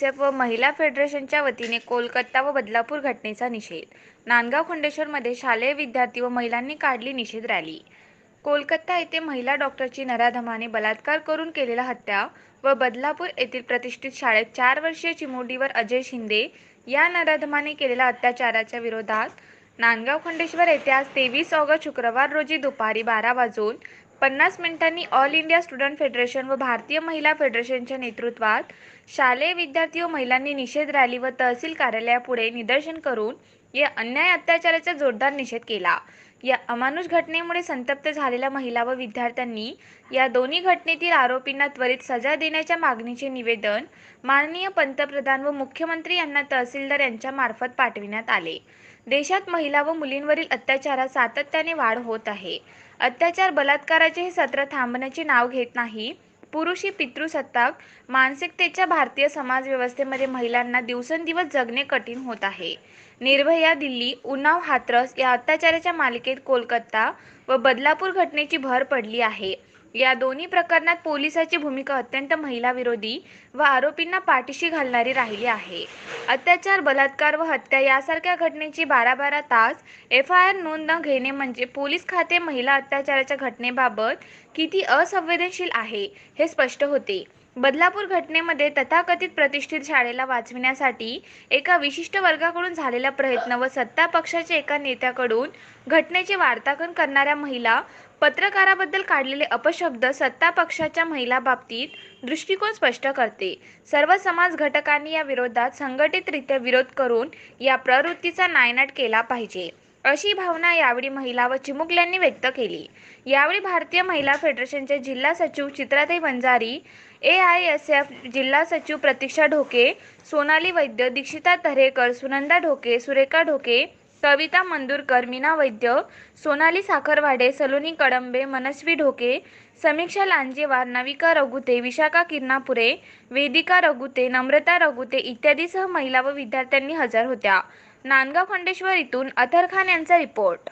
F व महिला फेडरेशनच्या वतीने कोलकाता व बदलापूर घटनेचा निषेध. नांदगाव खंडेश्वरमध्ये शालेय विद्यार्थी व महिलांनी काढली निषेध रॅली. कोलकाता येथे महिला डॉक्टरची नराधमाने बलात्कार करून केलेला हत्या व बदलापूर येथील प्रतिष्ठित शाळेत चार वर्षीय चिमुडीवर अजय शिंदे या नराधमाने केलेल्या अत्याचाराच्या विरोधात नांदगाव खंडेश्वर येथे आज तेवीस ऑगस्ट शुक्रवार रोजी दुपारी बारा वाजून पन्नास मिनिटांनी ऑल इंडिया स्टुडंट फेडरेशन व भारतीय महिला फेडरेशनच्या नेतृत्वात शालेय विद्यार्थी व महिलांनी निषेध रॅली व तहसील कार्यालयापुढे निदर्शन करून या अन्याय अत्याचाराचा जोरदार निषेध केला. या अमानुष घटनेमुळे संतप्त झालेल्या महिला व विद्यार्थ्यांनी या दोन्ही घटनेतील आरोपींना त्वरित सजा देण्याच्या मागणीचे निवेदन माननीय पंतप्रधान व मुख्यमंत्री यांना तहसीलदार यांच्या मार्फत पाठविण्यात आले. देशात महिला व मुलींवरील अत्याचारात सातत्याने वाढ होत आहे. अत्याचार बलात्काराचे हे सत्र थांबण्याचे नाव घेत नाही. पुरुषी पितृसत्ताक. मानसिकतेच्या भारतीय समाजव्यवस्थेमध्ये महिलांना दिवसेंदिवस जगणे कठीण होत आहे. निर्भया दिल्ली उन्नाव हाथरस या अत्याचाराच्या मालिकेत कोलकाता व बदलापूर घटनेची भर पडली आहे. या दोन्ही प्रकरणात पोलिसाची भूमिका अत्यंत महिलाविरोधी व आरोपींना पाठीशी घालणारी राहिली आहे. अत्याचार बलात्कार व हत्या यासारख्या घटनेची बारा बारा तास एफ आय आर नोंद न घेणे म्हणजे पोलीस खाते महिला अत्याचाराच्या घटनेबाबत किती असंवेदनशील आहे हे स्पष्ट होते. बदलापूर घटनेमध्ये तथाकथित प्रतिष्ठित शाळेला वाचविण्यासाठी एका विशिष्ट वर्गाकडून झालेला प्रयत्न व सत्ता पक्षाच्या एका नेत्याकडून घटनेचे वार्तांकन करणाऱ्या महिला पत्रकाराबद्दल काढलेले अपशब्द सत्ता पक्षाच्या महिला बाबतीत दृष्टिकोन स्पष्ट करते. सर्व समाज घटकांनी या विरोधात संघटितरित्या विरोध करून या प्रवृत्तीचा नायनाट केला पाहिजे. अशी भावना यावेळी महिला व चिमुकल्यांनी व्यक्त केली. यावेळी भारतीय महिला फेडरेशनचे जिल्हा सचिव Chitratai Vanjari A I S F जिल्हा सचिव प्रतीक्षा ढोके सोनाली वैद्य दीक्षिता तऱ्हेकर सुनंदा ढोके सुरेखा ढोके सविता मंदुरकर मीना वैद्य सोनाली साखरवाडे सलोनी कडंबे मनस्वी ढोके समीक्षा लांजेवार नविका रघुते विशाखा किरणापुरे वेदिका रघुते नम्रता रघुते इत्यादीसह महिला व विद्यार्थ्यांनी हजर होत्या. नांदगाव खंडेश्वर इथून अथर खान यांचा रिपोर्ट.